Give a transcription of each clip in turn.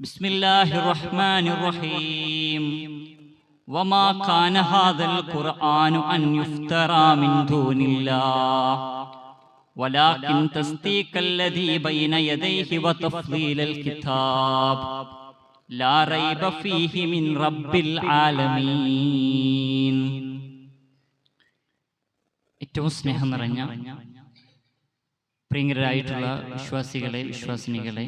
بسم الله الرحمن الرحيم وما كان هذا القرآن أن يفترى من دون الله ولكن تصديق الذي بين يديه وتفضيل الكتاب لا ريب فيه من رب العالمين ഏറ്റവും സ്നേഹം നിറഞ്ഞ പ്രിയങ്കരായിട്ടുള്ള വിശ്വാസികളെ വിശ്വാസിനികളെ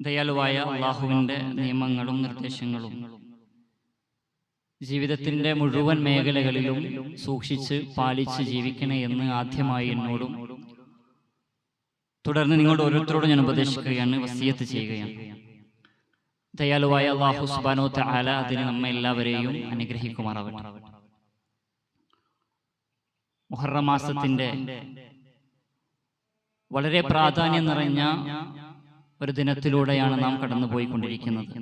ദയാലുവായ അള്ളാഹുവിന്റെ നിയമങ്ങളും നിർദ്ദേശങ്ങളും. ജീവിതത്തിന്റെ മുഴുവൻ മേഖലകളിലും സൂക്ഷിച്ച് പാലിച്ച് ജീവിക്കണേ എന്ന് ആദ്യമായി എന്നോടും തുടർന്ന് നിങ്ങളുടെ ഓരോരുത്തരോടും ഞാൻ ഉപദേശിക്കുകയാണ് വസീയത്ത് ചെയ്യുകയാണ്. ദയാലുവായ അള്ളാഹു സുബാനോ തല അതിന് നമ്മെ എല്ലാവരെയും അനുഗ്രഹിക്കുമാറാവട്ടെ. മുഹറം മാസത്തിന്റെ വളരെ പ്രാധാന്യം നിറഞ്ഞ ഒരു ദിനത്തിലൂടെയാണ് നാം കടന്നുപോയിക്കൊണ്ടിരിക്കുന്നത്.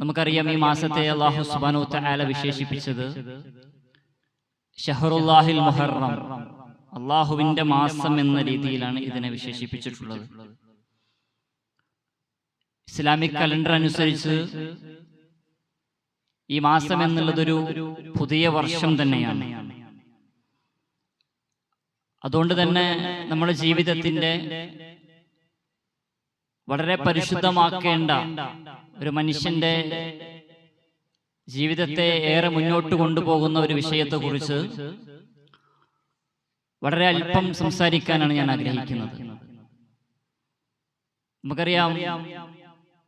നമുക്കറിയാം ഈ മാസത്തെ അള്ളാഹു സുബാനു തആല വിശേഷിപ്പിച്ചത് ഷഹറുല്ലാഹിൽ മുഹറം അള്ളാഹുവിന്റെ മാസം എന്ന രീതിയിലാണ് ഇതിനെ വിശേഷിപ്പിച്ചിട്ടുള്ളത്. ഇസ്ലാമിക് കലണ്ടർ അനുസരിച്ച് ഈ മാസം എന്നുള്ളതൊരു പുതിയ വർഷം തന്നെയാണ്. അതുകൊണ്ട് തന്നെ നമ്മുടെ ജീവിതത്തിന്റെ വളരെ പരിശുദ്ധമാക്കേണ്ട ഒരു മനുഷ്യന്റെ ജീവിതത്തെ ഏറെ മുന്നോട്ട് കൊണ്ടുപോകുന്ന ഒരു വിഷയത്തെക്കുറിച്ച് വളരെ അല്പം സംസാരിക്കാനാണ് ഞാൻ ആഗ്രഹിക്കുന്നത്. നമുക്കറിയാം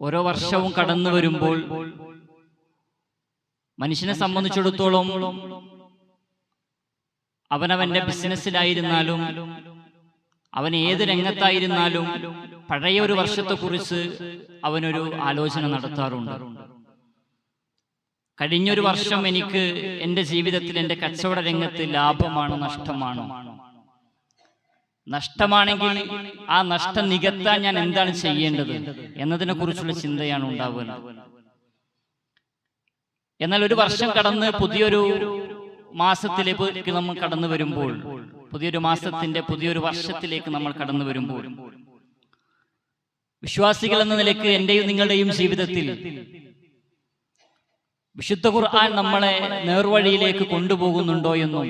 ഓരോ വർഷവും കടന്നു വരുമ്പോൾ മനുഷ്യനെ സംബന്ധിച്ചിടത്തോളം അവനവന്റെ ബിസിനസ്സിലായിരുന്നാലും അവൻ ഏത് രംഗത്തായിരുന്നാലും പഴയ ഒരു വർഷത്തെക്കുറിച്ച് അവനൊരു ആലോചന നടത്താറുണ്ട്. കഴിഞ്ഞൊരു വർഷം എനിക്ക് എന്റെ ജീവിതത്തിൽ എന്റെ കച്ചവട രംഗത്ത് ലാഭമാണോ നഷ്ടമാണോ? നഷ്ടമാണെങ്കിൽ ആ നഷ്ടം നികത്താൻ ഞാൻ എന്താണ് ചെയ്യേണ്ടത്? എന്നതിനെ കുറിച്ചുള്ള ചിന്തയാണ് ഉണ്ടാവുക എന്നാൽ ഒരു വർഷം കടന്ന് പുതിയൊരു മാസത്തിലേക്ക് നമ്മൾ കടന്നു വരുമ്പോൾ പുതിയൊരു മാസത്തിന്റെ പുതിയൊരു വർഷത്തിലേക്ക് നമ്മൾ കടന്നു വരുമ്പോൾ വിശ്വാസികൾ എന്ന നിലയ്ക്ക് എന്റെയും നിങ്ങളുടെയും ജീവിതത്തിൽ വിശുദ്ധ ഖുർആൻ നമ്മളെ നേർവഴിയിലേക്ക് കൊണ്ടുപോകുന്നുണ്ടോ എന്നും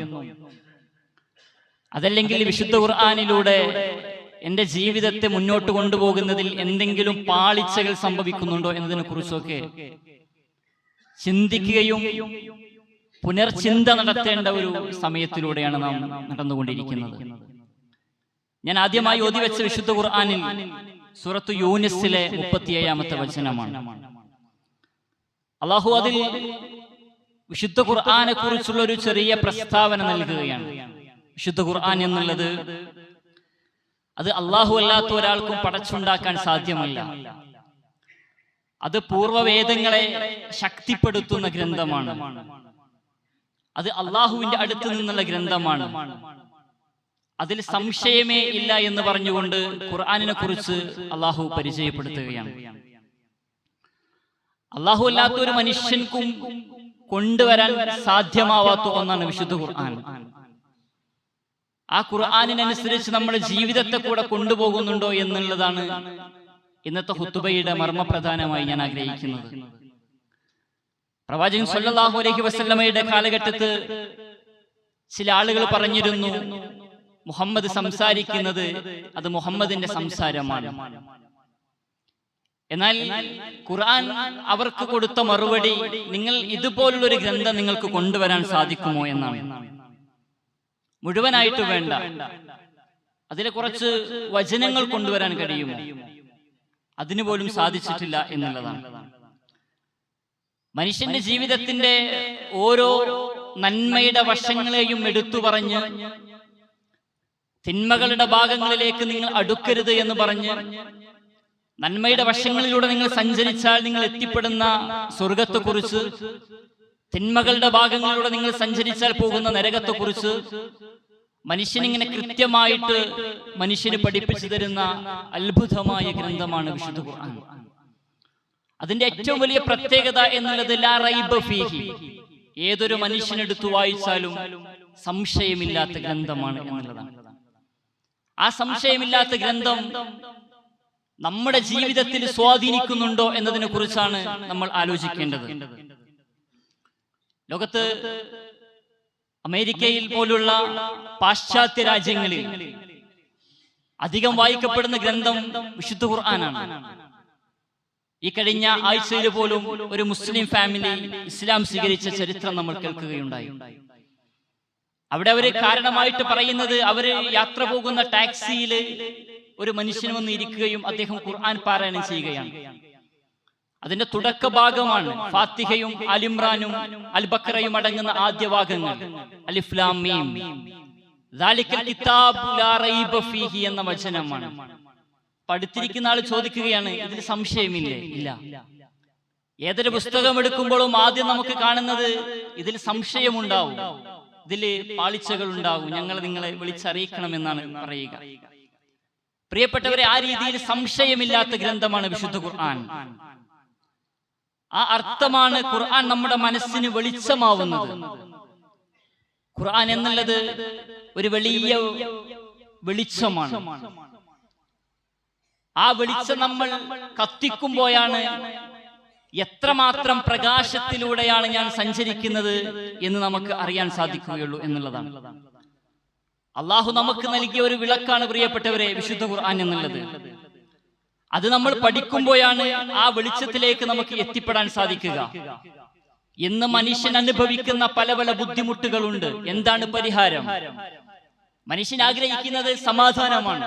അതല്ലെങ്കിൽ വിശുദ്ധ ഖുർആാനിലൂടെ എന്റെ ജീവിതത്തെ മുന്നോട്ട് കൊണ്ടുപോകുന്നതിൽ എന്തെങ്കിലും പാളിച്ചകൾ സംഭവിക്കുന്നുണ്ടോ എന്നതിനെ കുറിച്ചൊക്കെ ചിന്തിക്കുകയും പുനർചിന്ത നടത്തേണ്ട ഒരു സമയത്തിലൂടെയാണ് നാം നടന്നുകൊണ്ടിരിക്കുന്നത്. ഞാൻ ആദ്യമായി ഓതി വെച്ച വിശുദ്ധ ഖുർആാനിൽ സുറത്ത് യൂനിസിലെ മുപ്പത്തിയേഴാമത്തെ വചനമാണ്. അള്ളാഹു അതിൽ വിശുദ്ധ ഖുർആാനെ കുറിച്ചുള്ള ഒരു ചെറിയ പ്രസ്താവന നൽകുകയാണ്. വിശുദ്ധ ഖുർആൻ എന്നുള്ളത് അത് അള്ളാഹു അല്ലാത്ത ഒരാൾക്കും പടച്ചുണ്ടാക്കാൻ സാധ്യമല്ല. അത് പൂർവവേദങ്ങളെ ശക്തിപ്പെടുത്തുന്ന ഗ്രന്ഥമാണ്. അത് അള്ളാഹുവിന്റെ അടുത്ത് നിന്നുള്ള ഗ്രന്ഥമാണ്. അതിൽ സംശയമേ ഇല്ല എന്ന് പറഞ്ഞുകൊണ്ട് ഖുർആാനിനെ കുറിച്ച് അള്ളാഹു പരിചയപ്പെടുത്തുകയാണ്. അള്ളാഹു അല്ലാത്ത ഒരു മനുഷ്യൻക്കും കൊണ്ടുവരാൻ സാധ്യമാവാത്ത ഒന്നാണ് വിശുദ്ധ ഖുർആൻ. ആ ഖുർആാനിനനുസരിച്ച് നമ്മുടെ ജീവിതത്തെ കൂടെ കൊണ്ടുപോകുന്നുണ്ടോ എന്നുള്ളതാണ് ഇന്നത്തെ ഹുത്തുബയുടെ മർമ്മപ്രധാനമായി ഞാൻ ആഗ്രഹിക്കുന്നത്. പ്രവാചകൻ സല്ലല്ലാഹു അലൈഹി വസല്ലമയുടെ കാലഘട്ടത്ത് ചില ആളുകൾ പറഞ്ഞിരുന്നു മുഹമ്മദ് സംസാരിക്കുന്നത് അത് മുഹമ്മദിന്റെ സംസാരമാണ്. എന്നാൽ ഖുർആൻ അവർക്ക് കൊടുത്ത മറുപടി നിങ്ങൾ ഇതുപോലുള്ള ഒരു ഗ്രന്ഥം നിങ്ങൾക്ക് കൊണ്ടുവരാൻ സാധിക്കുമോ എന്നാണ്. മുഴുവനായിട്ട് വേണ്ട. അതിലെ കുറച്ച് വചനങ്ങൾ കൊണ്ടുവരാൻ കഴിയുമോ? അതിനു പോലും സാധിച്ചിട്ടില്ല എന്നുള്ളതാണ്. മനുഷ്യന്റെ ജീവിതത്തിന്റെ ഓരോ നന്മയുടെ വശങ്ങളെയും എടുത്തു പറഞ്ഞ് തിന്മകളുടെ ഭാഗങ്ങളിലേക്ക് നിങ്ങൾ അടുക്കരുത് എന്ന് പറഞ്ഞ് നന്മയുടെ വശങ്ങളിലൂടെ നിങ്ങൾ സഞ്ചരിച്ചാൽ നിങ്ങൾ എത്തിപ്പെടുന്ന സ്വർഗത്തെക്കുറിച്ച് തിന്മകളുടെ ഭാഗങ്ങളിലൂടെ നിങ്ങൾ സഞ്ചരിച്ചാൽ പോകുന്ന നരകത്തെക്കുറിച്ച് മനുഷ്യനിങ്ങനെ കൃത്യമായിട്ട് മനുഷ്യന് പഠിപ്പിച്ചു തരുന്ന അത്ഭുതമായ ഗ്രന്ഥമാണ് വിശുദ്ധ ഖുർആൻ. അതിന്റെ ഏറ്റവും വലിയ പ്രത്യേകത എന്നുള്ളത് ഏതൊരു മനുഷ്യനെടുത്തു വായിച്ചാലും സംശയമില്ലാത്ത ഗ്രന്ഥമാണ് എന്നുള്ളതാണ്. ആ സംശയമില്ലാത്ത ഗ്രന്ഥം നമ്മുടെ ജീവിതത്തിൽ സ്വാധീനിക്കുന്നുണ്ടോ എന്നതിനെ കുറിച്ചാണ് നമ്മൾ ആലോചിക്കേണ്ടത്. ലോകത്ത് അമേരിക്കയിൽ പോലുള്ള പാശ്ചാത്യ രാജ്യങ്ങളിൽ അധികം വായിക്കപ്പെടുന്ന ഗ്രന്ഥം വിശുദ്ധ ഖുർആനാണ്. ഈ കഴിഞ്ഞ ആഴ്ചയിൽ പോലും ഒരു മുസ്ലിം ഫാമിലി ഇസ്ലാം സ്വീകരിച്ച ചരിത്രം നമ്മൾ കേൾക്കുകയുണ്ടായി. അവിടെ അവർ കാരണമായിട്ട് പറയുന്നത് അവർ യാത്ര പോകുന്ന ടാക്സിയിൽ ഒരു മനുഷ്യൻ വന്ന് ഇരിക്കുകയും അദ്ദേഹം ഖുർആൻ പാരായണം ചെയ്യുകയാണ്. അതിന്റെ തുടക്ക ഭാഗമാണ് ഫാത്തിഹയും അലിമ്രാനും അൽബക്കറയും അടങ്ങുന്ന ആദ്യ ഭാഗങ്ങൾ. അലിഫ്ലാം മീം. ദാലിക്കൽ കിതാബ് ലാ ഫീഹി എന്ന വചനമാണ്. പഠിത്തിരിക്കുന്ന ആൾ ചോദിക്കുകയാണ് ഇതിൽ സംശയമില്ലേ? ഇല്ല. ഏതൊരു പുസ്തകം എടുക്കുമ്പോഴും ആദ്യം നമുക്ക് കാണുന്നത് ഇതിൽ സംശയമുണ്ടാവും. ഇതിൽ പാളിച്ചകൾ ഉണ്ടാവും ഞങ്ങൾ നിങ്ങളെ വിളിച്ചറിയിക്കണമെന്നാണ് പറയുക. പ്രിയപ്പെട്ടവരെ ആ രീതിയിൽ സംശയമില്ലാത്ത ഗ്രന്ഥമാണ് വിശുദ്ധ ഖുർആൻ. ആ അർത്ഥമാണ് ഖുർആൻ നമ്മുടെ മനസ്സിന് വെളിച്ചമാവുന്നത്. ഖുർആൻ എന്നുള്ളത് ഒരു വലിയ വെളിച്ചമാണ്. ആ വെളിച്ചം നമ്മൾ കത്തിക്കുമ്പോഴാണ് എത്രമാത്രം പ്രകാശത്തിലൂടെയാണ് ഞാൻ സഞ്ചരിക്കുന്നത് എന്ന് നമുക്ക് അറിയാൻ സാധിക്കുകയുള്ളൂ എന്നുള്ളതാണ്. അള്ളാഹു നമുക്ക് നൽകിയ ഒരു വിളക്കാണ് പ്രിയപ്പെട്ടവരെ വിശുദ്ധ ഖുർആൻ എന്നുള്ളത്. അത് നമ്മൾ പഠിക്കുമ്പോഴാണ് ആ വെളിച്ചത്തിലേക്ക് നമുക്ക് എത്തിപ്പെടാൻ സാധിക്കുക. ഇന്ന് മനുഷ്യൻ അനുഭവിക്കുന്ന പല പല ബുദ്ധിമുട്ടുകളുണ്ട്. എന്താണ് പരിഹാരം? മനുഷ്യൻ ആഗ്രഹിക്കുന്നത് സമാധാനമാണ്.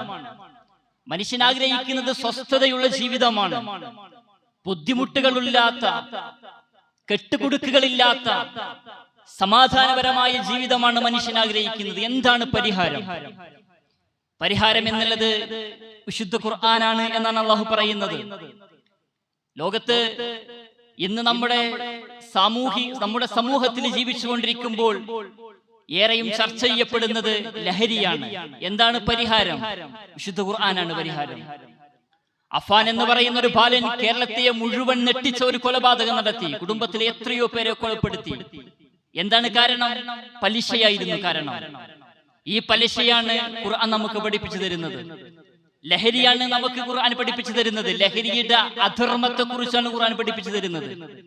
മനുഷ്യൻ ആഗ്രഹിക്കുന്നത് സ്വസ്ഥതയുള്ള ജീവിതമാണ്. ബുദ്ധിമുട്ടുകളില്ലാത്ത കെട്ടുകുടുക്കുകളില്ലാത്ത സമാധാനപരമായ ജീവിതമാണ് മനുഷ്യൻ ആഗ്രഹിക്കുന്നത് എന്താണ് പരിഹാരം? പരിഹാരം എന്നുള്ളത് വിശുദ്ധ ഖുർആനാണ് എന്നാണ് അള്ളാഹു പറയുന്നത്. ലോകത്ത് ഇന്ന് നമ്മുടെ സാമൂഹി നമ്മുടെ സമൂഹത്തിൽ ജീവിച്ചുകൊണ്ടിരിക്കുമ്പോൾ ഏറെയും ചർച്ച ചെയ്യപ്പെടുന്നത് ലഹരിയാണ്. എന്താണ് പരിഹാരം? വിശുദ്ധ ഖുർആനാണ് പരിഹാരം. അഫാൻ എന്ന് പറയുന്ന ഒരു ബാലൻ കേരളത്തെ മുഴുവൻ നെട്ടിച്ച ഒരു കൊലപാതകം നടത്തി. കുടുംബത്തിലെ എത്രയോ പേരെ കൊലപ്പെടുത്തി. എന്താണ് കാരണം? പലിശയായിരുന്നു കാരണം. ഈ പലിശയാണ് ഖുർആൻ നമുക്ക് പഠിപ്പിച്ചു തരുന്നത്. ലഹരിയാണ് നമുക്ക് ഖുർആൻ പഠിപ്പിച്ചു തരുന്നത്. ലഹരിയുടെ അധർമ്മത്തെ കുറിച്ചാണ് ഖുർആൻ പഠിപ്പിച്ചു തരുന്നത്.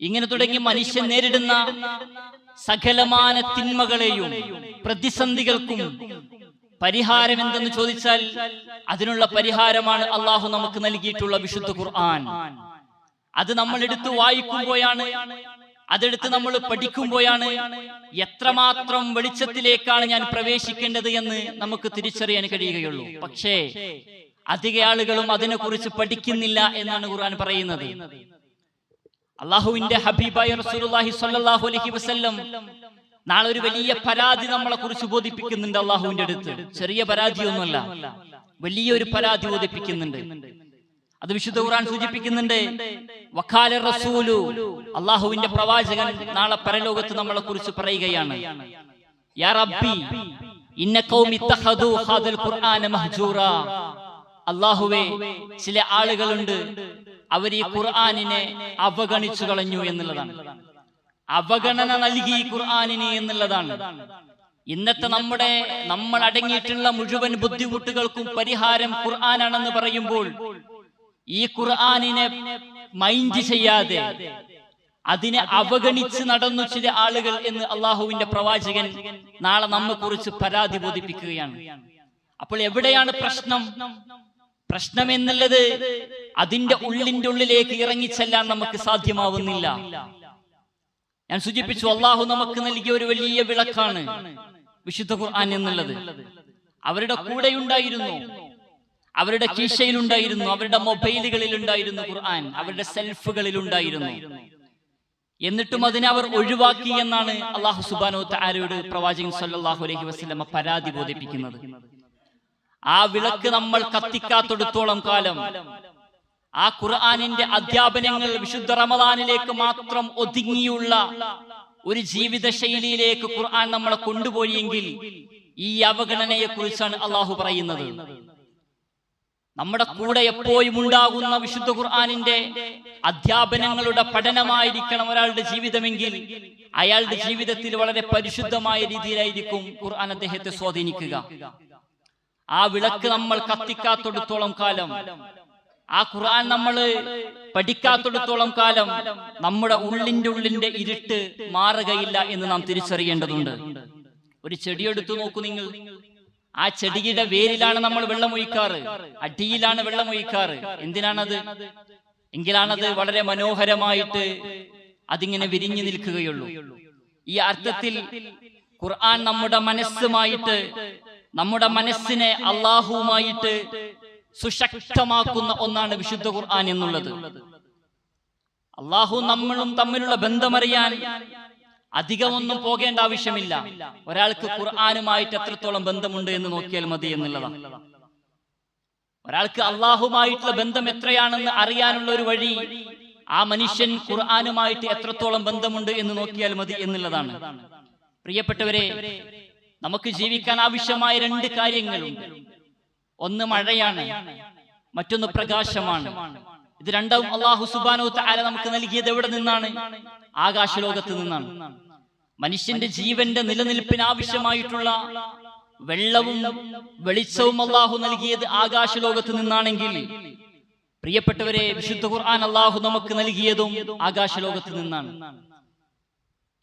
ഇങ്ങനെ തുടങ്ങി മനുഷ്യൻ നേരിടുന്ന സകലമാന തിന്മകളെയും പ്രതിസന്ധികൾക്കും പരിഹാരം എന്തെന്ന് ചോദിച്ചാൽ അതിനുള്ള പരിഹാരമാണ് അള്ളാഹു നമുക്ക് നൽകിയിട്ടുള്ള വിശുദ്ധ ഖുർആൻ. അത് നമ്മൾ എടുത്ത് വായിക്കുമ്പോഴാണ് അതെടുത്ത് നമ്മൾ പഠിക്കുമ്പോഴാണ് എത്രമാത്രം വെളിച്ചത്തിലേക്കാണ് ഞാൻ പ്രവേശിക്കേണ്ടത് എന്ന് നമുക്ക് തിരിച്ചറിയാൻ കഴിയുകയുള്ളൂ. പക്ഷേ അധിക ആളുകളും അതിനെക്കുറിച്ച് പഠിക്കുന്നില്ല എന്നാണ് ഖുർആൻ പറയുന്നത്. അള്ളാഹുവിന്റെ ഹബീബായ റസൂലുള്ളാഹി സ്വല്ലല്ലാഹു അലൈഹി വസല്ലം. നാളെ ഒരു വലിയ പരാതി നമ്മളെ കുറിച്ച് ബോധിപ്പിക്കുന്നുണ്ട് അള്ളാഹുവിന്റെ അടുത്ത്. ചെറിയ പരാതിയൊന്നുമല്ല. വലിയൊരു പരാതി ബോധിപ്പിക്കുന്നുണ്ട്. അത് വിശുദ്ധ ഖുർആൻ സൂചിപ്പിക്കുന്നുണ്ട്. വഖാല റസൂലു. അള്ളാഹുവിന്റെ പ്രവാചകൻ നാളെ പരലോകത്ത് നമ്മളെ കുറിച്ച് പറയുകയാണ്. യാ റബ്ബി ഇന്ന ഖൗമി തഖദു ഹാദൽ ഖുർആന മഹ്ജൂറ. അള്ളാഹുവേ ചില ആളുകളുണ്ട് അവർ ഈ ഖുർആാനിനെ അവഗണിച്ചു കളഞ്ഞു എന്നുള്ളതാണ്. അവഗണന നൽകി ഖുർആാനിനെ എന്നുള്ളതാണ്. ഇന്നത്തെ നമ്മുടെ നമ്മൾ അടങ്ങിയിട്ടുള്ള മുഴുവൻ ബുദ്ധിമുട്ടുകൾക്കും പരിഹാരം ഖുർആനാണെന്ന് പറയുമ്പോൾ ഈ ഖുർആാനിനെ മൈൻഡ് ചെയ്യാതെ അതിനെ അവഗണിച്ച് നടന്നു ചില ആളുകൾ എന്ന് അള്ളാഹുവിന്റെ പ്രവാചകൻ നാളെ നമ്മെ കുറിച്ച് പരാതി ബോധിപ്പിക്കുകയാണ്. അപ്പോൾ എവിടെയാണ് പ്രശ്നം? പ്രശ്നം എന്നുള്ളത് അതിന്റെ ഉള്ളിന്റെ ഉള്ളിലേക്ക് ഇറങ്ങിച്ചെല്ലാൻ നമുക്ക് സാധ്യമാവുന്നില്ല. ഞാൻ സൂചിപ്പിച്ചു അള്ളാഹു നമുക്ക് നൽകിയ ഒരു വലിയ വിളക്കാണ് വിശുദ്ധ ഖുർആൻ എന്നുള്ളത്. അവരുടെ കൂടെ ഉണ്ടായിരുന്നു. അവരുടെ കീശയിലുണ്ടായിരുന്നു അവരുടെ മൊബൈലുകളിൽ ഉണ്ടായിരുന്നു ഖുർആൻ. അവരുടെ സെൽഫുകളിൽ ഉണ്ടായിരുന്നു. എന്നിട്ടും അതിനെ അവർ ഒഴിവാക്കി എന്നാണ് അള്ളാഹു സുബാനോ താരോട് പ്രവാചകൻ സല്ലാഹു അലഹി വസ്ലമ പരാതി ബോധിപ്പിക്കുന്നത്. ആ വിളക്ക് നമ്മൾ കത്തിക്കാത്തെടുത്തോളം കാലം. ആ ഖുർആാനിന്റെ അധ്യാപനങ്ങൾ വിശുദ്ധ റമദാനിലേക്ക് മാത്രം ഒതുങ്ങിയുള്ള ഒരു ജീവിത ശൈലിയിലേക്ക് ഖുർആൻ നമ്മളെ കൊണ്ടുപോയെങ്കിൽ ഈ അവഗണനയെ കുറിച്ചാണ് അള്ളാഹു പറയുന്നത്. നമ്മുടെ കൂടെ എപ്പോഴും ഉണ്ടാകുന്ന വിശുദ്ധ ഖുർആാനിന്റെ അധ്യാപനങ്ങളുടെ പഠനമായിരിക്കണം ഒരാളുടെ ജീവിതമെങ്കിൽ അയാളുടെ ജീവിതത്തിൽ വളരെ പരിശുദ്ധമായ രീതിയിലായിരിക്കും ഖുർആൻ അദ്ദേഹത്തെ സ്വാധീനിക്കുക. ആ വിളക്ക് നമ്മൾ കത്തിക്കാത്തൊടുത്തോളം കാലം. ആ ഖുർആൻ നമ്മൾ പഠിക്കാത്തൊടുത്തോളം കാലം നമ്മുടെ ഉള്ളിന്റെ ഉള്ളിന്റെ ഇരുട്ട് മാറുകയില്ല എന്ന് നാം തിരിച്ചറിയേണ്ടതുണ്ട്. ഒരു ചെടിയെടുത്തു നോക്കൂ നിങ്ങൾ. ആ ചെടിയുടെ വേരിലാണ് നമ്മൾ വെള്ളമൊഴിക്കാറ്. അടിയിലാണ് വെള്ളമൊഴിക്കാറ്. എന്തിനാണത്? എങ്കിലാണത് വളരെ മനോഹരമായിട്ട് അതിങ്ങനെ വിരിഞ്ഞു നിൽക്കുകയുള്ളൂ. ഈ അർത്ഥത്തിൽ ഖുർആൻ നമ്മുടെ മനസ്സുമായിട്ട് നമ്മുടെ മനസ്സിനെ അള്ളാഹുവുമായിട്ട് സുശക്തമാക്കുന്ന ഒന്നാണ് വിശുദ്ധ ഖുർആൻ എന്നുള്ളത്. അള്ളാഹു നമ്മളും തമ്മിലുള്ള ബന്ധമറിയാൻ അധികമൊന്നും പോകേണ്ട ആവശ്യമില്ല. ഒരാൾക്ക് ഖുർആാനുമായിട്ട് എത്രത്തോളം ബന്ധമുണ്ട് എന്ന് നോക്കിയാൽ മതി എന്നുള്ളതാണ്. ഒരാൾക്ക് അള്ളാഹുമായിട്ടുള്ള ബന്ധം എത്രയാണെന്ന് അറിയാനുള്ള ഒരു വഴി ആ മനുഷ്യൻ ഖുർആാനുമായിട്ട് എത്രത്തോളം ബന്ധമുണ്ട് എന്ന് നോക്കിയാൽ മതി എന്നുള്ളതാണ്. പ്രിയപ്പെട്ടവരെ നമുക്ക് ജീവിക്കാൻ ആവശ്യമായ രണ്ട് കാര്യങ്ങളുണ്ട്. ഒന്ന് മഴയാണ് മറ്റൊന്ന് പ്രകാശമാണ്. ഇത് രണ്ടും അള്ളാഹു സുബാനു താര നമുക്ക് നൽകിയത് എവിടെ നിന്നാണ്? ആകാശലോകത്ത് നിന്നാണ്. മനുഷ്യന്റെ ജീവന്റെ നിലനിൽപ്പിന് ആവശ്യമായിട്ടുള്ള വെള്ളവും വെളിച്ചവും അള്ളാഹു നൽകിയത് ആകാശലോകത്ത് നിന്നാണെങ്കിൽ പ്രിയപ്പെട്ടവരെ വിശുദ്ധ ഖുർആൻ അള്ളാഹു നമുക്ക് നൽകിയതും ആകാശലോകത്ത് നിന്നാണ്.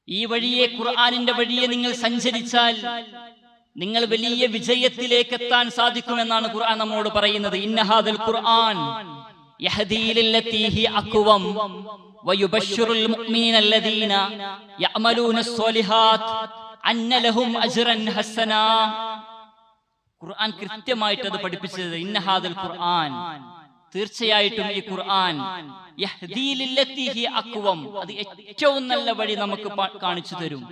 ഈ വഴിയെ ഖുർആാനിന്റെ വഴിയെ നിങ്ങൾ സഞ്ചരിച്ചാൽ നിങ്ങൾ വലിയ വിജയത്തിലേക്ക് എത്താൻ സാധിക്കുമെന്നാണ് ഖുർആൻ നമ്മോട് പറയുന്നത്. ഇന്നഹാദൽ ഖുർആൻ ഖുർആൻ കൃത്യമായിട്ട് അത് പഠിപ്പിച്ചത് ഇന്നഹാദൽ ഖുർആൻ. തീർച്ചയായിട്ടും ഈ ഖുർആൻ ഹി അത് ഏറ്റവും നല്ല വഴി നമുക്ക് കാണിച്ചു തരും.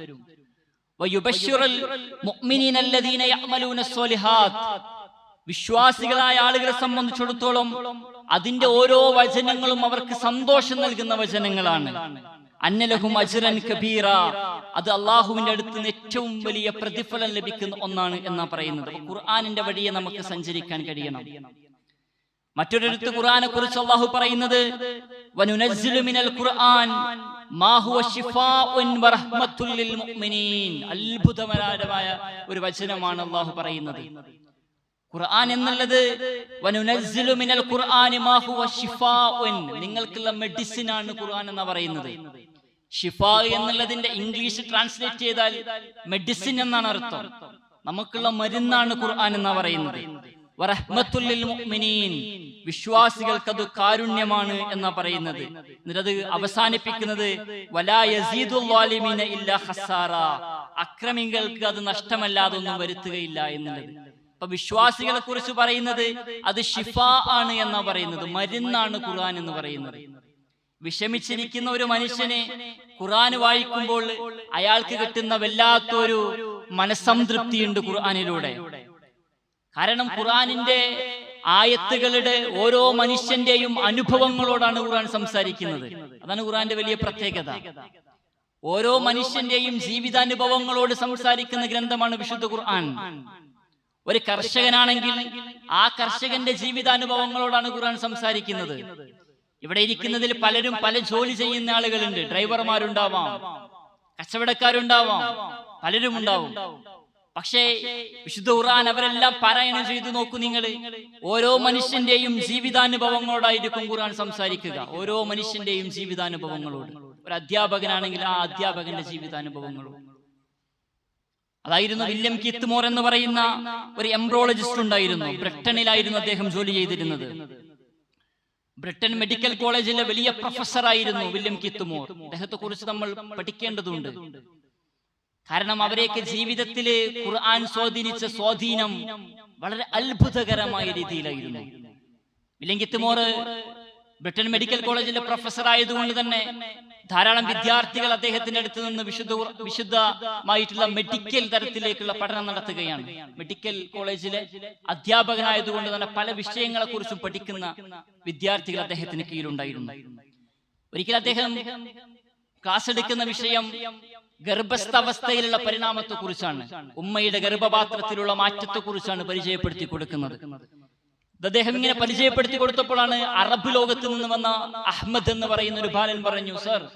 വിശ്വാസികളായ ആളുകളെ സംബന്ധിച്ചിടത്തോളം അതിന്റെ ഓരോ വചനങ്ങളും അവർക്ക് സന്തോഷം നൽകുന്ന വചനങ്ങളാണ്. അന്നലഹും അജ്റൻ കബീറ. അത് അള്ളാഹുവിന്റെ അടുത്ത് നിന്ന് ഏറ്റവും വലിയ പ്രതിഫലം ലഭിക്കുന്ന ഒന്നാണ് എന്നാ പറയുന്നത്. ഖുർആാനിന്റെ വഴിയെ നമുക്ക് സഞ്ചരിക്കാൻ കഴിയണം. മറ്റൊരിടത്ത് ഖുർആനെ കുറിച്ച് അള്ളാഹു പറയുന്നത് അത്ഭുതകരമായ ഒരു വചനമാണ് അള്ളാഹു പറയുന്നത്. ഖുർആൻ എന്നുള്ളത് മിനൽ ഖുർആനി നിങ്ങൾക്കുള്ള മെഡിസിൻ ആണ് ഖുർആൻ എന്ന് പറയുന്നത്. ഷിഫാ എന്നുള്ളതിന്റെ ഇംഗ്ലീഷ് ട്രാൻസ്ലേറ്റ് ചെയ്താൽ മെഡിസിൻ എന്നാണ് അർത്ഥം. നമുക്കുള്ള മരുന്നാണ് ഖുർആൻ എന്ന് പറയുന്നത്. വറഹ്മത്തുൽ ലിൽ മുഅ്മിനീൻ വിശ്വാസികൾക്ക് അത് കാരുണ്യമാണ് എന്നാ പറയുന്നത്. എന്നിട്ടത് അവസാനിപ്പിക്കുന്നത് അക്രമികൾക്ക് അത് നഷ്ടമല്ലാതെ ഒന്നും വരുത്തുകയില്ല എന്നുള്ളത്. അപ്പൊ വിശ്വാസികളെ കുറിച്ച് പറയുന്നത് അത് ഷിഫ ആണ് എന്നാ പറയുന്നത്. മരുന്നാണ് ഖുർആൻ എന്ന് പറയുന്നത്. വിഷമിച്ചിരിക്കുന്ന ഒരു മനുഷ്യനെ ഖുർആൻ വായിക്കുമ്പോൾ അയാൾക്ക് കിട്ടുന്ന വല്ലാത്തൊരു മനസ്സംതൃപ്തിയുണ്ട് ഖുർആനിലൂടെ. കാരണം ഖുർആനിന്റെ ആയത്തുകളുടെ ഓരോ മനുഷ്യന്റെയും അനുഭവങ്ങളോടാണ് ഖുർആൻ സംസാരിക്കുന്നത്. അതാണ് ഖുർആന്റെ വലിയ പ്രത്യേകത. ഓരോ മനുഷ്യന്റെയും ജീവിതാനുഭവങ്ങളോട് സംസാരിക്കുന്ന ഗ്രന്ഥമാണ് വിശുദ്ധ ഖുർആൻ. ഒരു കർഷകനാണെങ്കിൽ ആ കർഷകന്റെ ജീവിതാനുഭവങ്ങളോടാണ് ഖുർആൻ സംസാരിക്കുന്നത്. ഇവിടെ ഇരിക്കുന്നതിൽ പലരും പല ജോലി ചെയ്യുന്ന ആളുകളുണ്ട്. ഡ്രൈവർമാരുണ്ടാവാം കച്ചവടക്കാരുണ്ടാവാം പലരും ഉണ്ടാവും പക്ഷേ വിശുദ്ധ ഖുർആൻ അവരെല്ലാം പാരായണം ചെയ്തു നോക്കൂ നിങ്ങൾ ഓരോ മനുഷ്യന്റെയും ജീവിതാനുഭവങ്ങളോടായിരിക്കും ഖുർആൻ സംസാരിക്കുക. ഓരോ മനുഷ്യന്റെയും ജീവിതാനുഭവങ്ങളോട്. ഒരു അധ്യാപകനാണെങ്കിൽ ആ അധ്യാപകന്റെ ജീവിതാനുഭവങ്ങളോട്. അതായിരുന്നു വില്യം കിത്ത്മോർ എന്ന് പറയുന്ന ഒരു എംബ്രോളജിസ്റ്റ് ഉണ്ടായിരുന്നു. ബ്രിട്ടനിലായിരുന്നു അദ്ദേഹം ജോലി ചെയ്തിരുന്നത്. ബ്രിട്ടൻ മെഡിക്കൽ കോളേജിലെ വലിയ പ്രൊഫസറായിരുന്നു വില്യം കിത്തുമോർ അദ്ദേഹത്തെ കുറിച്ച് നമ്മൾ പഠിക്കേണ്ടതുണ്ട്. കാരണം അവരെയൊക്കെ ജീവിതത്തിൽ ഖുർആൻ സ്വാധീനിച്ച സ്വാധീനം വളരെ അത്ഭുതകരമായ രീതിയിലായിരുന്നു. വില്യം കിത്തുമോർ ബ്രിട്ടൻ മെഡിക്കൽ കോളേജിലെ പ്രൊഫസർ ആയതുകൊണ്ട് തന്നെ ധാരാളം വിദ്യാർത്ഥികൾ അദ്ദേഹത്തിന്റെ അടുത്ത് നിന്ന് വിശുദ്ധ വിശുദ്ധമായിട്ടുള്ള മെഡിക്കൽ തരത്തിലേക്കുള്ള പഠനം നടത്തുകയാണ്. മെഡിക്കൽ കോളേജിലെ അധ്യാപകനായതുകൊണ്ട് തന്നെ പല വിഷയങ്ങളെ കുറിച്ചും പഠിക്കുന്ന വിദ്യാർത്ഥികൾ അദ്ദേഹത്തിന് കീഴിലുണ്ടായിരുന്നു. ഒരിക്കൽ അദ്ദേഹം ക്ലാസ് എടുക്കുന്ന വിഷയം ഗർഭസ്ഥാവസ്ഥയിലുള്ള പരിണാമത്തെ കുറിച്ചാണ് ഉമ്മയുടെ ഗർഭപാത്രത്തിലുള്ള മാറ്റത്തെ കുറിച്ചാണ് പരിചയപ്പെടുത്തി കൊടുക്കുന്നത്. അദ്ദേഹം ഇങ്ങനെ പരിചയപ്പെടുത്തി കൊടുത്തപ്പോഴാണ് അറബ് ലോകത്ത് നിന്ന് വന്ന അഹമ്മദ് എന്ന് പറയുന്ന ഒരു ബാലൻ പറഞ്ഞു സർ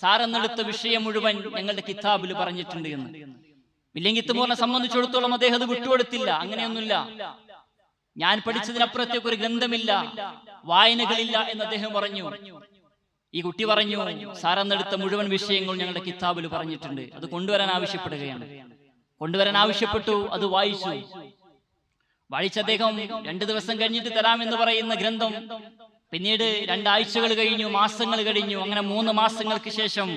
സാറെന്നെടുത്ത വിഷയം മുഴുവൻ ഞങ്ങളുടെ കിതാബിൽ പറഞ്ഞിട്ടുണ്ട് എന്ന്. വില്ലങ്കിത്തുമോറിനെ സംബന്ധിച്ചിടത്തോളം അദ്ദേഹം അത് വിട്ടുകൊടുത്തില്ല. അങ്ങനെയൊന്നുമില്ല. ഞാൻ പഠിച്ചതിനപ്പുറത്തേക്ക് ഒരു ഗ്രന്ഥമില്ല. വായനകളില്ല എന്ന് അദ്ദേഹം പറഞ്ഞു. ഈ കുട്ടി പറഞ്ഞു സാറന്നെടുത്ത മുഴുവൻ വിഷയങ്ങളും ഞങ്ങളുടെ കിതാബിൽ പറഞ്ഞിട്ടുണ്ട്. അത് കൊണ്ടുവരാൻ ആവശ്യപ്പെടുകയാണ്. കൊണ്ടുവരാൻ ആവശ്യപ്പെട്ടു അത് വായിച്ചു. വായിച്ച അദ്ദേഹം രണ്ടു ദിവസം കഴിഞ്ഞിട്ട് തരാമെന്ന് പറയുന്ന ഗ്രന്ഥം പിന്നീട് രണ്ടാഴ്ചകൾ കഴിഞ്ഞു മാസങ്ങൾ കഴിഞ്ഞു. അങ്ങനെ മൂന്ന് മാസങ്ങൾക്ക് ശേഷം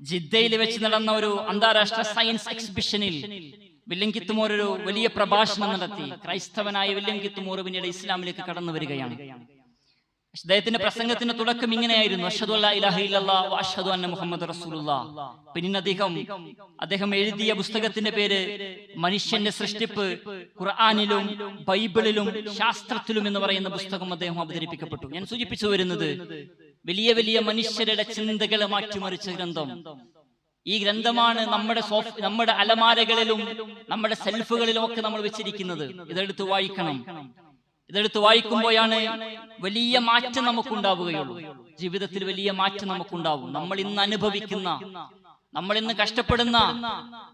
ജിദ്ദയിൽ വെച്ച് നടന്ന ഒരു അന്താരാഷ്ട്ര സയൻസ് എക്സിബിഷനിൽ വില്യം കിത്തുമോർ ഒരു വലിയ പ്രഭാഷണം നടത്തി. ക്രൈസ്തവനായ വില്യം കിത്തുമോർ പിന്നീട് ഇസ്ലാമിലേക്ക് കടന്നു വരികയാണ്. അദ്ദേഹത്തിന്റെ പ്രസംഗത്തിന്റെ തുടക്കം ഇങ്ങനെയായിരുന്നു. അഷദ് അഷ്ഹദു അന്ന മുഹമ്മദ് റസൂലുള്ള. പിന്നീട് അദ്ദേഹം അദ്ദേഹം എഴുതിയ പുസ്തകത്തിന്റെ പേര് മനുഷ്യന്റെ സൃഷ്ടിപ്പ് ഖുർആാനിലും ബൈബിളിലും ശാസ്ത്രത്തിലും എന്ന് പറയുന്ന പുസ്തകം അദ്ദേഹം അവതരിപ്പിക്കപ്പെട്ടു. ഞാൻ സൂചിപ്പിച്ചു വരുന്നത് വലിയ വലിയ മനുഷ്യരുടെ ചിന്തകളെ മാറ്റിമറിച്ച ഗ്രന്ഥം. ഈ ഗ്രന്ഥമാണ് നമ്മുടെ സോഫ് നമ്മുടെ അലമാരകളിലും നമ്മുടെ സെൽഫുകളിലും ഒക്കെ നമ്മൾ വെച്ചിരിക്കുന്നത്. ഇതെടുത്ത് വായിക്കണം. ഇതെടുത്ത് വായിക്കുമ്പോഴാണ് വലിയ മാറ്റം നമുക്കുണ്ടാവുകയുള്ളൂ. ജീവിതത്തിൽ വലിയ മാറ്റം നമുക്കുണ്ടാവും. നമ്മൾ ഇന്ന് അനുഭവിക്കുന്ന നമ്മൾ ഇന്ന് കഷ്ടപ്പെടുന്ന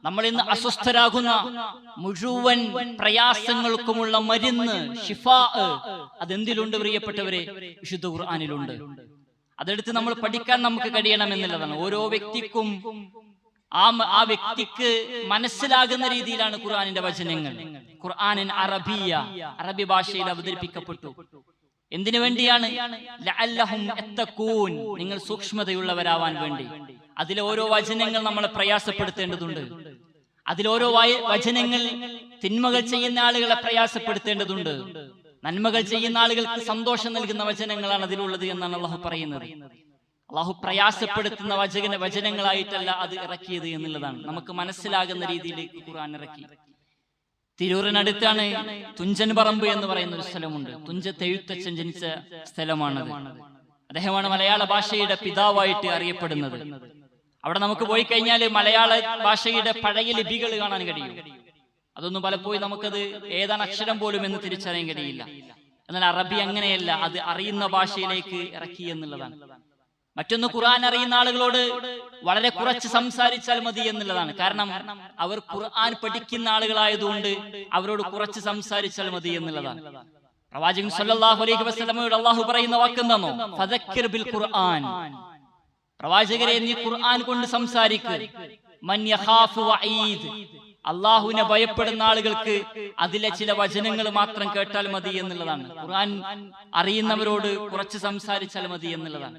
നമ്മൾ ഇന്ന് അസ്വസ്ഥരാകുന്ന മുഴുവൻ പ്രയാസങ്ങൾക്കുമുള്ള മരുന്ന് ഷിഫാ അതെന്തിലുണ്ട് പ്രിയപ്പെട്ടവരെ? വിശുദ്ധ ഖുർആാനിലുണ്ട്. അതെടുത്ത് നമ്മൾ പഠിക്കാൻ നമുക്ക് കഴിയണം എന്നുള്ളതാണ് ഓരോ വ്യക്തിക്കും ആ ആ വ്യക്തിക്ക് മനസ്സിലാകുന്ന രീതിയിലാണ് ഖുർആാനിന്റെ വചനങ്ങൾ. ഖുർആാനിൻ അറബിയ അറബി ഭാഷയിൽ അവതരിപ്പിക്കപ്പെട്ടു. എന്തിനു വേണ്ടിയാണ്. നിങ്ങൾ സൂക്ഷ്മതയുള്ളവരാവാൻ വേണ്ടി. അതിലെ ഓരോ വചനങ്ങൾ നമ്മളെ പ്രയാസപ്പെടുത്തേണ്ടതുണ്ട്. അതിലോരോ വചനങ്ങൾ തിന്മകൾ ചെയ്യുന്ന ആളുകളെ പ്രയാസപ്പെടുത്തേണ്ടതുണ്ട്. നന്മകൾ ചെയ്യുന്ന ആളുകൾക്ക് സന്തോഷം നൽകുന്ന വചനങ്ങളാണ് അതിലുള്ളത് എന്നാണ് അള്ളാഹു പറയുന്നത്. അള്ളാഹു പ്രയാസപ്പെടുത്തുന്ന വചന വചനങ്ങളായിട്ടല്ല അത് ഇറക്കിയത് എന്നുള്ളതാണ്. നമുക്ക് മനസ്സിലാകുന്ന രീതിയിലേക്ക് ഖുർആൻ ഇറക്കി. തിരൂരിനടുത്താണ് തുഞ്ചൻ പറമ്പ് എന്ന് പറയുന്ന ഒരു സ്ഥലമുണ്ട്. തുഞ്ചത്ത് എഴുത്തച്ഛൻ ജനിച്ച സ്ഥലമാണത്. അദ്ദേഹമാണ് മലയാള ഭാഷയുടെ പിതാവായിട്ട് അറിയപ്പെടുന്നത്. അവിടെ നമുക്ക് പോയി കഴിഞ്ഞാൽ മലയാള ഭാഷയുടെ പഴയ ലിപികൾ കാണാൻ കഴിയും. അതൊന്നും പലപ്പോഴും നമുക്കത് ഏതാണ് അക്ഷരം പോലും എന്ന് തിരിച്ചറിയാൻ കഴിയില്ല. എന്നാൽ അറബി അങ്ങനെയല്ല അത് അറിയുന്ന ഭാഷയിലേക്ക് ഇറക്കി എന്നുള്ളതാണ്. മറ്റൊന്ന് ഖുർആൻ അറിയുന്ന ആളുകളോട് വളരെ കുറച്ച് സംസാരിച്ചാൽ മതി എന്നുള്ളതാണ്. കാരണം അവർ ഖുർആൻ പഠിക്കുന്ന ആളുകളായതുകൊണ്ട് അവരോട് കുറച്ച് സംസാരിച്ചാൽ മതി എന്നുള്ളതാണ്. പ്രവാചകൻ സല്ലല്ലാഹു അലൈഹി വസല്ലമയോട് അള്ളാഹു പറയുന്ന വാക്കെന്താണോ ഫദക്കിർ ബിൽ ഖുർആൻ. പ്രവാചകരെ നീ ഖുർആൻ കൊണ്ട് സംസാരിക്ക്. മൻ യഖാഫു വഈദ്. അള്ളാഹുവിനെ ഭയപ്പെടുന്ന ആളുകൾക്ക് അതിലെ ചില വചനങ്ങൾ മാത്രം കേട്ടാൽ മതി എന്നുള്ളതാണ്. ഖുർആൻ അറിയുന്നവരോട് കുറച്ച് സംസാരിച്ചാൽ മതി എന്നുള്ളതാണ്.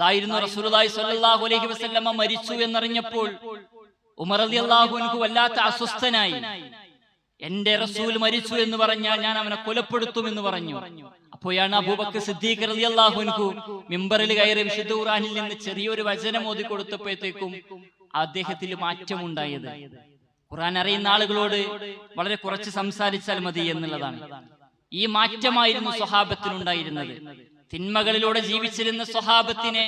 അതായിരുന്നു റസൂലുള്ളാഹി സ്വല്ലല്ലാഹു അലൈഹി വസല്ലമ മരിച്ചു എന്നറിഞ്ഞപ്പോൾ ഉമർ റളിയല്ലാഹു അൻഹു വല്ലാത്ത അസ്വസ്ഥനായി. എന്റെ റസൂൽ മരിച്ചു എന്ന് പറഞ്ഞാൽ ഞാൻ അവനെ കൊലപ്പെടുത്തും എന്ന് പറഞ്ഞു. അപ്പോഴാണ് അബൂബക്കർ സിദ്ദീഖ് റളിയല്ലാഹു അൻഹു മിമ്പറിൽ കയറി വിശുദ്ധ ഖുർആനിൽ നിന്ന് ചെറിയൊരു വചനം ഓതി കൊടുത്തപ്പോഴത്തേക്കും അദ്ദേഹത്തിൽ മാറ്റമുണ്ടായത്. ഖുർആൻ അറിയുന്ന ആളുകളോട് വളരെ കുറച്ച് സംസാരിച്ചാൽ മതി എന്നുള്ളതാണ്. ഈ മാറ്റമായിരുന്നു സ്വഹാബത്തിനുണ്ടായിരുന്നത്. തിന്മകളിലൂടെ ജീവിച്ചിരുന്ന സ്വഹാബത്തിനെ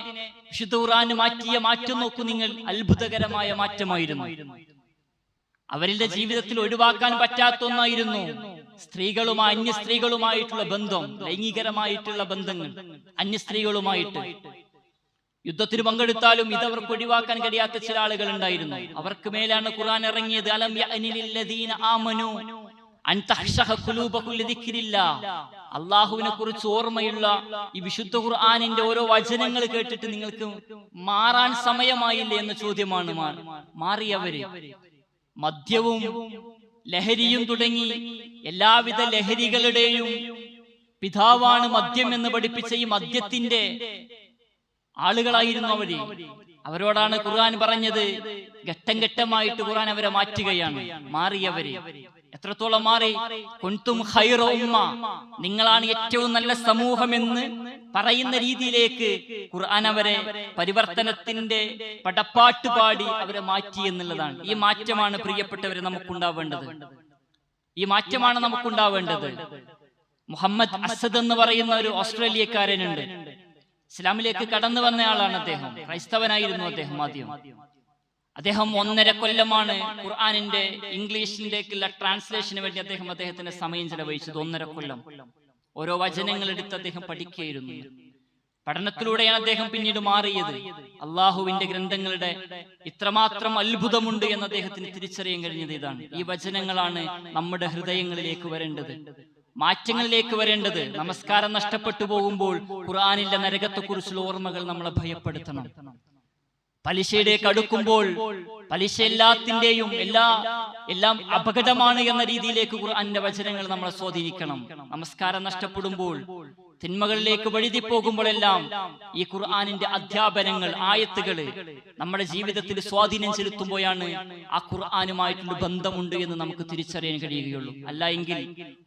വിശുദ്ധ ഖുർആൻ മാറ്റിയ മാറ്റം നോക്കൂ നിങ്ങൾ. അത്ഭുതകരമായ മാറ്റമായിരുന്നു. അവരുടെ ജീവിതത്തിൽ ഒഴിവാക്കാൻ പറ്റാത്ത ഒന്നായിരുന്നു സ്ത്രീകളുമായി അന്യ സ്ത്രീകളുമായിട്ടുള്ള ബന്ധം ലൈംഗികരമായിട്ടുള്ള ബന്ധങ്ങൾ അന്യ സ്ത്രീകളുമായിട്ട്. യുദ്ധത്തിന് പങ്കെടുത്താലും ഇത് അവർക്ക് ഒഴിവാക്കാൻ കഴിയാത്ത ചില ആളുകൾ ഉണ്ടായിരുന്നു. അവർക്ക് മേലാണ് ഖുർആൻ ഇറങ്ങിയത് അലം ആമനു? അള്ളാഹുവിനെ കുറിച്ച് ഓർമ്മയുള്ള ഈ വിശുദ്ധ ഖുർആാനിന്റെ ഓരോ വചനങ്ങൾ കേട്ടിട്ട് നിങ്ങൾക്ക് മാറാൻ സമയമായില്ലേ എന്ന ചോദ്യമാണ് മാറിയവര്. മദ്യവും ലഹരിയും തുടങ്ങി എല്ലാവിധ ലഹരികളുടെയും പിതാവാണ് മദ്യം എന്ന് പഠിപ്പിച്ച ഈ മദ്യത്തിന്റെ ആളുകളായിരുന്നു അവർ. അവരോടാണ് ഖുർആൻ പറഞ്ഞത് ഘട്ടം ഘട്ടമായിട്ട് ഖുർആൻ അവരെ മാറ്റുകയാണ്. മാറിയവര്. എത്രത്തോളം മാറി? കുൻതും ഖൈറ ഉമ്മ. നിങ്ങളാണ് ഏറ്റവും നല്ല സമൂഹമെന്ന് പറയുന്ന രീതിയിലേക്ക് ഖുർആൻ അവരെ പരിവർത്തനത്തിന്റെ പടപ്പാട്ട് പാടി അവരെ മാറ്റി എന്നുള്ളതാണ്. ഈ മാറ്റമാണ് പ്രിയപ്പെട്ടവരെ നമുക്കുണ്ടാവേണ്ടത്. ഈ മാറ്റമാണ് നമുക്കുണ്ടാവേണ്ടത്. മുഹമ്മദ് അസദ് എന്ന് പറയുന്ന ഒരു ഓസ്ട്രേലിയക്കാരനുണ്ട്. ഇസ്ലാമിലേക്ക് കടന്നു വന്ന ആളാണ് അദ്ദേഹം. ക്രൈസ്തവനായിരുന്നു അദ്ദേഹം ആദ്യം. അദ്ദേഹം ഒന്നര കൊല്ലമാണ് ഖുർആാനിന്റെ ഇംഗ്ലീഷിലേക്കുള്ള ട്രാൻസ്ലേഷന് വേണ്ടി അദ്ദേഹം അദ്ദേഹത്തിന്റെ സമയം ചെലവഴിച്ചത് ഒന്നര കൊല്ലം. ഓരോ വചനങ്ങൾ എടുത്ത് അദ്ദേഹം പഠിക്കുകയായിരുന്നു. പഠനത്തിലൂടെയാണ് അദ്ദേഹം പിന്നീട് മാറിയത്. അള്ളാഹുവിന്റെ ഗ്രന്ഥങ്ങളുടെ ഇത്രമാത്രം അത്ഭുതമുണ്ട് എന്ന് അദ്ദേഹത്തിന് തിരിച്ചറിയാൻ കഴിഞ്ഞത് ഇതാണ്. ഈ വചനങ്ങളാണ് നമ്മുടെ ഹൃദയങ്ങളിലേക്ക് വരേണ്ടത്. മാറ്റങ്ങളിലേക്ക് വരേണ്ടത്. നമസ്കാരം നഷ്ടപ്പെട്ടു പോകുമ്പോൾ ഖുർആാനിന്റെ നരകത്തെക്കുറിച്ചുള്ള ഓർമ്മകൾ നമ്മളെ ഭയപ്പെടുത്തണം. പലിശയിലേക്ക് അടുക്കുമ്പോൾ പലിശ എല്ലാത്തിന്റെയും എല്ലാ എല്ലാം അപകടമാണ് എന്ന രീതിയിലേക്ക് ഖുർആന്റെ വചനങ്ങൾ നമ്മളെ സ്വാധീനിക്കണം. നമസ്കാരം നഷ്ടപ്പെടുമ്പോൾ തിന്മകളിലേക്ക് വഴുതി പോകുമ്പോഴെല്ലാം ഈ ഖുർആാനിന്റെ അധ്യാപനങ്ങൾ ആയത്തുകൾ നമ്മുടെ ജീവിതത്തിൽ സ്വാധീനം ചെലുത്തുമ്പോഴാണ് ആ ഖുർആാനുമായിട്ടുള്ള ബന്ധമുണ്ട് എന്ന് നമുക്ക് തിരിച്ചറിയാൻ കഴിയുകയുള്ളൂ. അല്ല എങ്കിൽ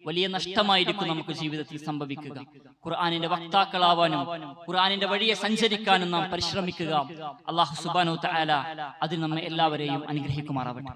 വലിയ നഷ്ടമായിരിക്കും നമുക്ക് ജീവിതത്തിൽ സംഭവിക്കുക. ഖുർആാനിന്റെ വക്താക്കളാവാനും ഖുർആാനിന്റെ വഴിയെ സഞ്ചരിക്കാനും നാം പരിശ്രമിക്കുക. അള്ളാഹു സുബാനു തആല അതിൽ നമ്മെ എല്ലാവരെയും അനുഗ്രഹിക്കുമാറാവട്ടെ.